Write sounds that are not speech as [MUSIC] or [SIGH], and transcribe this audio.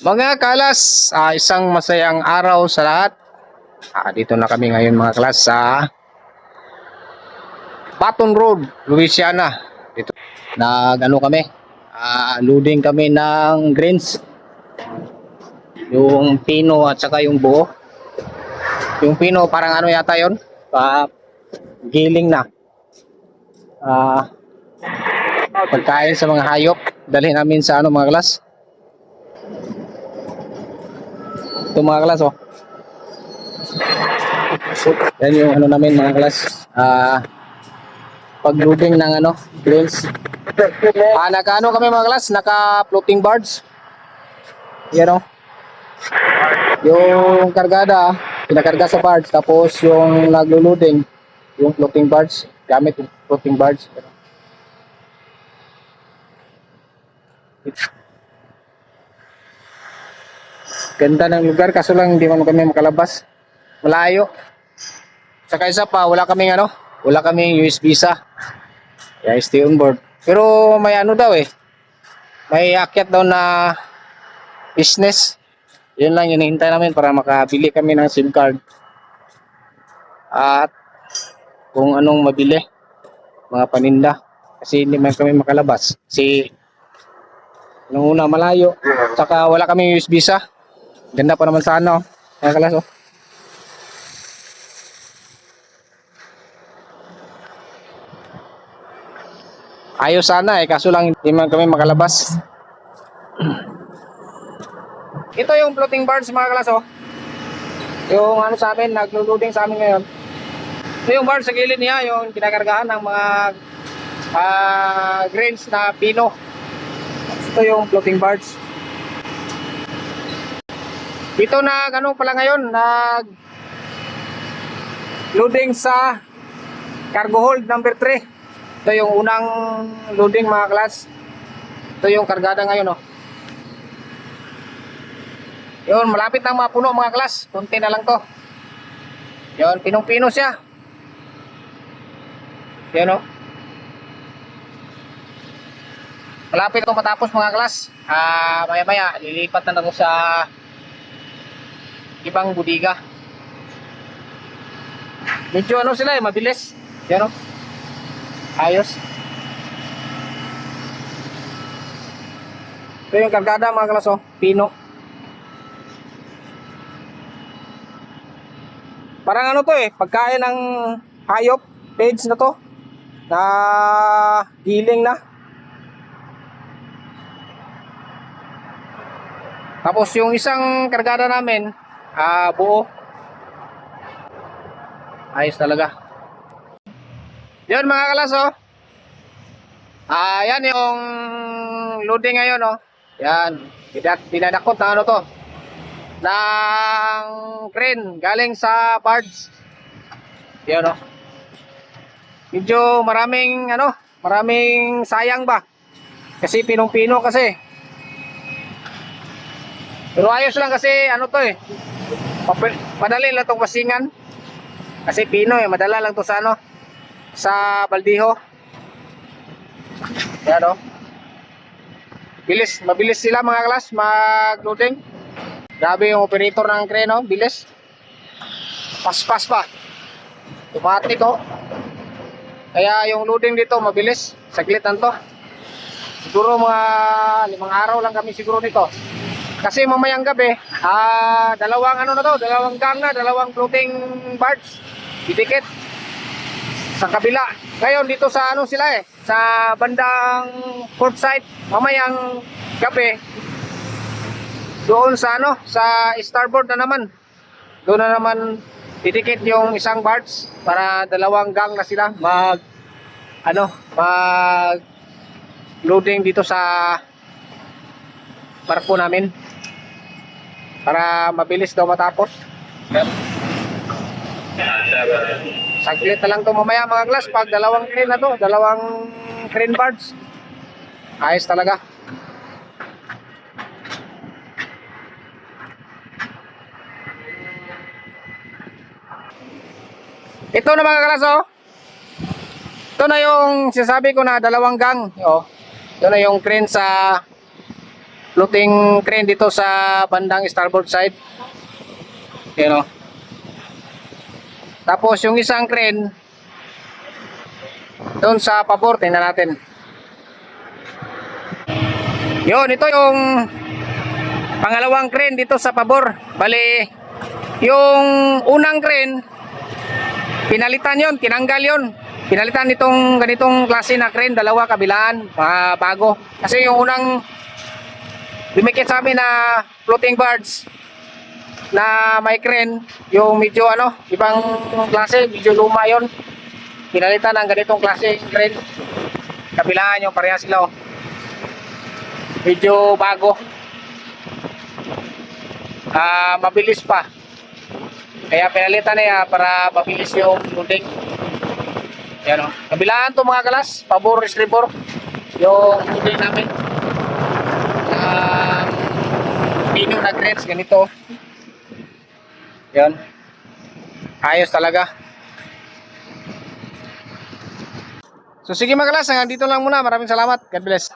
Mga kalas, ah, isang masayang araw sa lahat. Ah, dito na kami ngayon mga kalas sa Baton Road, Louisiana. Dito. Nag ano kami? Ah, loading kami ng greens. Yung pino at saka yung buo. Yung pino parang ano yata yon? Pa giling na. Ah, pagkain sa mga hayop. Dalhin namin sa ano mga kalas. Ito mga klas, oh. Yan yung ano namin mga klas. Ah, pag-loading ng ano, grills. Ah, naka ano kami mga klas, naka floating boards. Yan oh. Yung kargada, pinakarga sa barge, tapos yung naglo-loading, yung floating barge, gamit yung floating barge. Ganda ng lugar kaso lang hindi man kami makalabas. Malayo. Saka isa pa, wala kaming ano, wala kaming US visa. Kaya stay on board. Pero may ano daw eh. May akyat daw na business. Yun lang yung hinihintay namin para makabili kami ng SIM card. At kung anong mabili, mga paninda. Kasi hindi man kami makalabas. Kasi nung una malayo. Saka wala kami US visa. Ganda pa naman sa ano. Mga kalas oh. Ayos sana eh, kaso lang hindi man kami makalabas. [CLEARS THROAT] Ito yung floating barge mga kalas oh. Yung ano sa amin, naglo-loading sa amin ngayon. Ito yung barge sa gilid niya, yung kinakargahan ng mga ah, grains na pino. Ito yung floating barge. Dito na ano pala ngayon, nag loading sa cargo hold number 3. Ito yung unang loading mga class. Ito yung kargada ngayon oh. Yun, malapit na mapuno mga class. Kunti na lang to. Yun, pinong-pino siya. Yan oh. Malapit ko matapos mga class. Ah, maya-maya lilipat na ako sa ibang budiga. Medyo ano sila eh, mabilis. Yan o. Ayos. Ito yung kargada mga kalaso, pino. Parang ano to eh, pagkain ng hayop, page na to. Na giling na. Tapos yung isang kargada namin, ah buo. Ayos talaga. Yan mga kalas oh. Ah, yan yung loading ngayon oh. Yan. Dinadakot na ano to. Ng crane galing sa barge. Yan oh. Medyo maraming ano, maraming sayang ba? Kasi pinong-pino kasi. Pero ayos lang kasi ano to eh. Madali lang itong wasingan. Kasi pino eh, madala lang to sa ano, sa baldiho. Yan o. Bilis, mabilis sila mga klas mag-loading. Grabe yung operator ng crane oh, bilis. Pas-pas pa. Automatic oh. Kaya yung loading dito mabilis. Saglit lang to. Siguro mga limang araw lang kami siguro nito. Kasi mamayang gabi, ah, dalawang ano na to, dalawang gang na, dalawang floating barge. Didikit sa kabila. Ngayon dito sa ano sila eh, sa bandang port side, mamayang gabi doon sa ano, sa starboard na naman. Doon na naman didikit yung isang barge para dalawang gang na sila mag ano, mag loading dito sa barko namin para mabilis daw matapos. Saglit na lang to mamaya mga glass pag dalawang crane na to, dalawang crane barge. Ayos talaga. Ito na mga glass oh. Ito na yung sinasabi ko na dalawang gang. Oh. Ito na yung crane sa floating crane dito sa bandang starboard side. Yan o. Tapos yung isang crane doon sa pabor, tingnan natin. Yun, ito yung pangalawang crane dito sa pabor. Bali, yung unang crane, pinalitan yon, tinanggal yon. Pinalitan nitong ganitong klase na crane, dalawa kabilaan, bago. Kasi yung unang lumikit sa amin na floating birds na may crane, yung medyo ano, ibang klase, medyo luma yon. Pinalitan ng ganitong klase crane. Kabilaan yung pareha sila oh. Medyo bago. Ah, mabilis pa. Kaya pinalitan na yan para mabilis yung loading. Yan o. Kabilaan to mga kalas, pabor retriever. Yung loading namin. Ah, pino na crates, ganito. Yan. Ayos talaga. So sige mga kalas, hanggang dito lang muna. Maraming salamat. God bless.